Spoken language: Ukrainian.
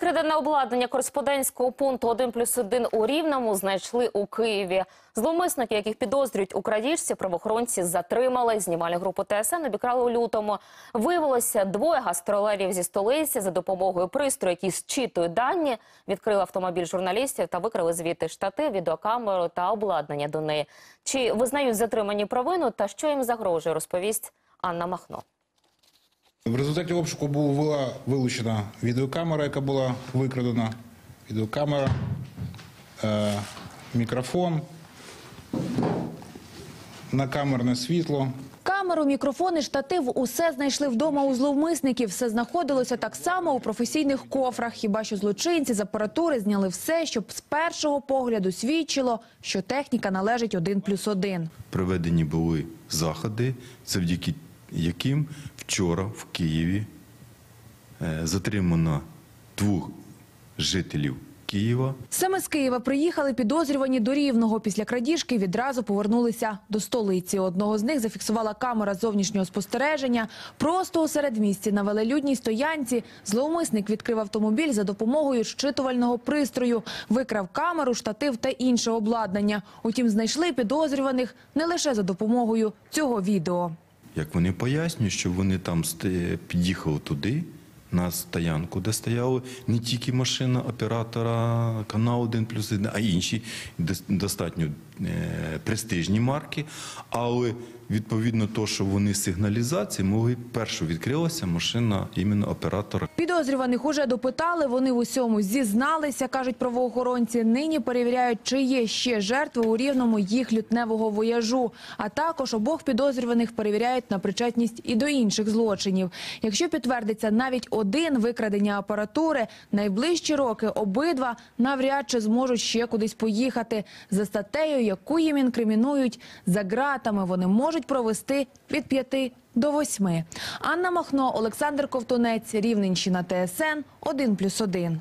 Викрадене обладнання кореспондентського пункту 1 плюс 1 у Рівному знайшли у Києві. Зловмисники, яких підозрюють у крадіжці, правоохоронці затримали. Знімальну групу ТСН обікрали у лютому. Виявилося, двоє гастролерів зі столиці за допомогою пристрою, які зчитують дані, відкрили автомобіль журналістів та викрили звідти штати, відеокамеру та обладнання до неї. Чи визнають затримані провину та що їм загрожує, розповість Анна Махно. В результаті обшуку була вилучена відеокамера, яка була викрадена. Відеокамера, е, мікрофон, накамерне світло. Камеру, мікрофон і штатив – усе знайшли вдома у зловмисників. Все знаходилося так само у професійних кофрах. Хіба що злочинці з апаратури зняли все, щоб з першого погляду свідчило, що техніка належить один плюс один. Проведені були заходи, завдяки яким вчора в Києві е, затримано двох жителів Києва. Саме з Києва приїхали підозрювані до Рівного. Після крадіжки відразу повернулися до столиці. Одного з них зафіксувала камера зовнішнього спостереження. Просто у середмісті на велелюдній стоянці зловмисник відкрив автомобіль за допомогою щитувального пристрою, викрав камеру, штатив та інше обладнання. Утім, знайшли підозрюваних не лише за допомогою цього відео. Як вони пояснюють, що вони там під'їхали туди, на стоянку, де стояли не тільки машина оператора каналу 1 плюс 1, а й інші дос- достатньо е, престижні марки. Але відповідно того, що вони сигналізації, могли першу відкрилася машина іменно оператора Підозрюваних уже допитали, вони в усьому зізналися, кажуть правоохоронці. Нині перевіряють, чи є ще жертви у рівному їх лютневого вояжу. А також обох підозрюваних перевіряють на причетність і до інших злочинів. Якщо підтвердиться навіть один викрадення апаратури, найближчі роки обидва навряд чи зможуть ще кудись поїхати. За статтею, яку їм інкримінують, за ґратами вони можуть провести від п'яти до восьми. Анна Махно, Олександр Ковтунець, Рівненщина, ТСН 1+,1.